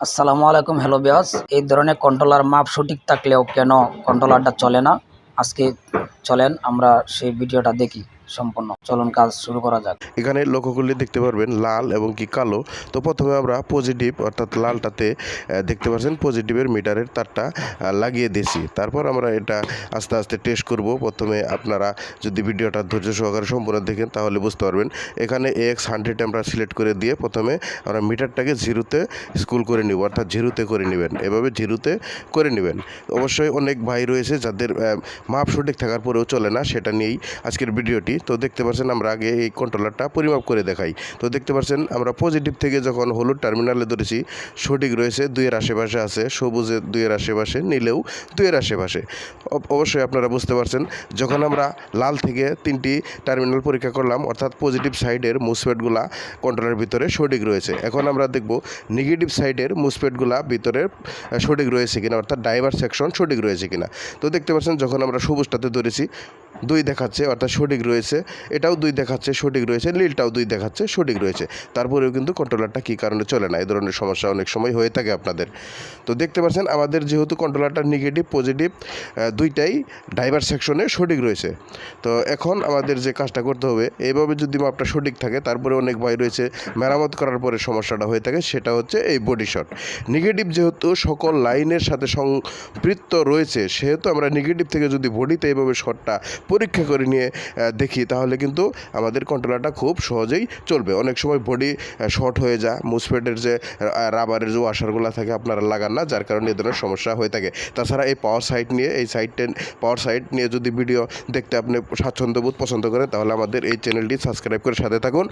আসসালামু আলাইকুম হ্যালো বিয়াস এই ধরনের কন্ট্রোলার মাপ সঠিক থাকলেও কেন কন্ট্রোলারটা চলে না? আজকে চলেন, আমরা সেই ভিডিওটা দেখি। সম্পূর্ণ চলুন কাজ শুরু করা যাক। এখানে লক্ষ্য করলে দেখতে পারবেন, লাল এবং কি কালো। তো প্রথমে আমরা পজিটিভ অর্থাৎ লালটাতে দেখতে পাচ্ছেন পজিটিভের মিটারের তারটা লাগিয়ে দিয়েছি। তারপর আমরা এটা আস্তে আস্তে টেস্ট করব। প্রথমে আপনারা যদি ভিডিওটা ধৈর্য সহকারে সম্পূর্ণ দেখেন, তাহলে বুঝতে পারবেন। এখানে এক্স হান্ড্রেড আমরা সিলেক্ট করে দিয়ে প্রথমে আমরা মিটারটাকে জিরোতে স্কুল করে নিব, অর্থাৎ জিরোতে করে নেবেন। এভাবে জিরোতে করে নেবেন। অবশ্যই অনেক ভাই রয়েছে যাদের মাপ সঠিক থাকার পরেও চলে না, সেটা নিয়েই আজকের ভিডিওটি। তো দেখতে পাচ্ছেন আমরা আগে এই কন্ট্রোলারটা পরিমাপ করে দেখাই। তো দেখতে পাচ্ছেন আমরা পজিটিভ থেকে যখন হলুদ টার্মিনালে ধরেছি, সঠিক রয়েছে, দুইয়ের আশেপাশে আছে, সবুজে দুইয়ের আশেপাশে, নীলেও দুইয়ের আশেপাশে। অব- অবশ্যই আপনারা বুঝতে পারছেন, যখন আমরা লাল থেকে তিনটি টার্মিনাল পরীক্ষা করলাম, অর্থাৎ পজিটিভ সাইডের মুসপেটগুলা কন্ট্রোলের ভিতরে সঠিক রয়েছে। এখন আমরা দেখব নেগেটিভ সাইডের মুসপেটগুলা ভিতরে সঠিক রয়েছে কিনা, অর্থাৎ ডাইভার সেকশন সঠিক রয়েছে কিনা। তো দেখতে পাচ্ছেন যখন আমরা সবুজটাতে ধরেছি, দুই দেখাচ্ছে, অর্থাৎ সঠিক রয়েছে এটাও দুই দেখাচ্ছে সঠিক রয়েছে নীলটাও দুই দেখাচ্ছে সঠিক রয়েছে। তারপরেও কিন্তু কন্ট্রোলারটা কী কারণে চলে না? এই ধরনের সমস্যা অনেক সময় হয়ে থাকে আপনাদের। তো দেখতে পাচ্ছেন আমাদের যেহেতু কন্ট্রোলারটা নেগেটিভ পজিটিভ দুইটাই ড্রাইভার সেকশনে সঠিক রয়েছে। তো এখন আমাদের যে কাজটা করতে হবে এইভাবে যদি মাপটা সঠিক থাকে তারপরে অনেক ভাই রয়েছে মেরামত করার পরে সমস্যাটা হয়ে থাকে সেটা হচ্ছে এই বডি শট নেগেটিভ যেহেতু সকল লাইনের সাথে সম্পৃক্ত রয়েছে সেহেতু আমরা নেগেটিভ থেকে যদি বডিতে এইভাবে শটটা পরীক্ষা করে নিয়ে আহ, দেখি, তাহলে কিন্তু আমাদের কন্ট্রোলারটা খুব সহজেই চলবে। অনেক সময় বডি শর্ট হয়ে যায় মুসপেটের যে রাবারের যে ওয়াশারগুলো থাকে, আপনারা লাগান না, যার কারণে এ ধরনের সমস্যা হয়ে থাকে। তাছাড়া এই পাওয়ার সাইট নিয়ে, এই সাইটে পাওয়ার সাইট নিয়ে যদি ভিডিও দেখতে আপনি স্বাচ্ছন্দ্যবোধ পছন্দ করেন, তাহলে আমাদের এই চ্যানেলটি সাবস্ক্রাইব করে সাথে থাকুন।